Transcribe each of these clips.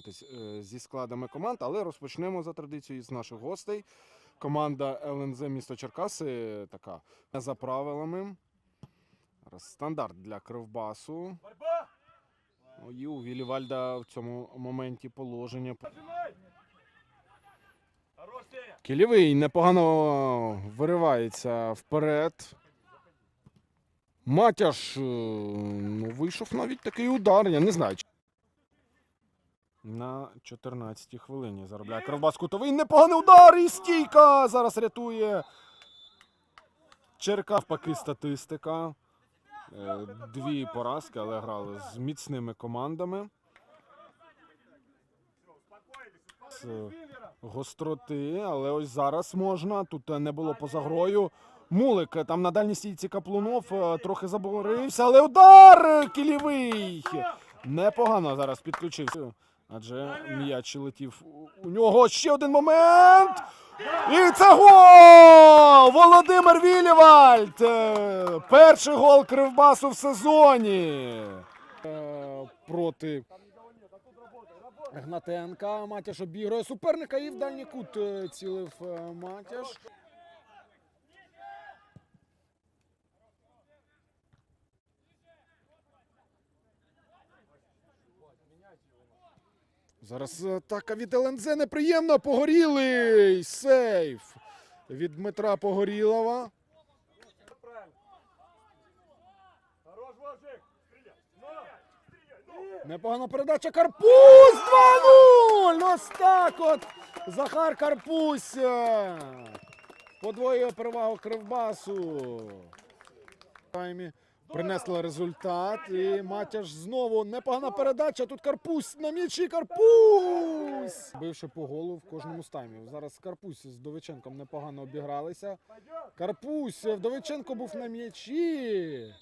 ознайомитись е, зі складами команд, але розпочнемо за традицією з наших гостей. Команда ЛНЗ місто Черкаси така за правилами. Стандарт для Кривбасу. Ну, І у Вілівальда в цьому моменті положення. Кілєвий непогано виривається вперед. Матяш е, ну, вийшов навіть такий удар, я не знаю. На 14-й хвилині заробляє Кривбас кутовий. Непоганий удар і стійка зараз рятує. Черка впаки статистика. Е, Дві поразки, але грали з міцними командами. З гостроти, але ось зараз можна. Тут не було поза грою. Мулик е, там на дальній стійці Каплунов е, трохи заборився, але удар кілівий. Непогано зараз підключився. Адже м'яч летів у- нього. Ще один момент. І це гол! Володимир Вілівальд! Е, Перший гол Кривбасу в сезоні. Е, Проти Гнатенка. Матяш обігрує суперника і в дальній кут е, цілив Матяш. Зараз атака від ЛНЗ неприємно. Погорілий сейф від Дмитра Погорілова. Непогана передача Карпусь 2-0! Ось так от Захар Карпусь. е, Подвоює перевагу Кривбасу. Таймі принесла результат. І Матяш знову непогана передача. Тут Карпусь на м'ячі. Карпусь! Бивши по голу в кожному з таймів. Зараз Карпусь з Довиченком непогано обігралися. Карпусь Вдовиченко був на м'ячі.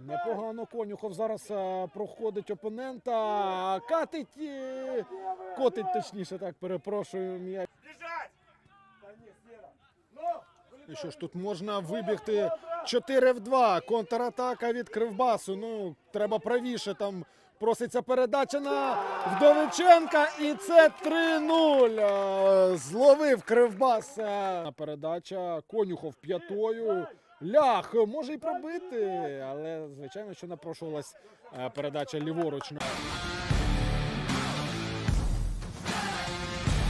Непогано Конюхов зараз е, проходить опонента. Катить. е, Котить, точніше, так, перепрошую. м'яч. І що ж тут можна вибігти 4 в 2. Контратака від Кривбасу. Ну, треба правіше. Там проситься передача на Вдовиченка. І це 3-0. Е, Зловив Кривбас. Передача Конюхов п'ятою. Лях може й пробити, але звичайно, що напрошувалась е, передача ліворуч. на-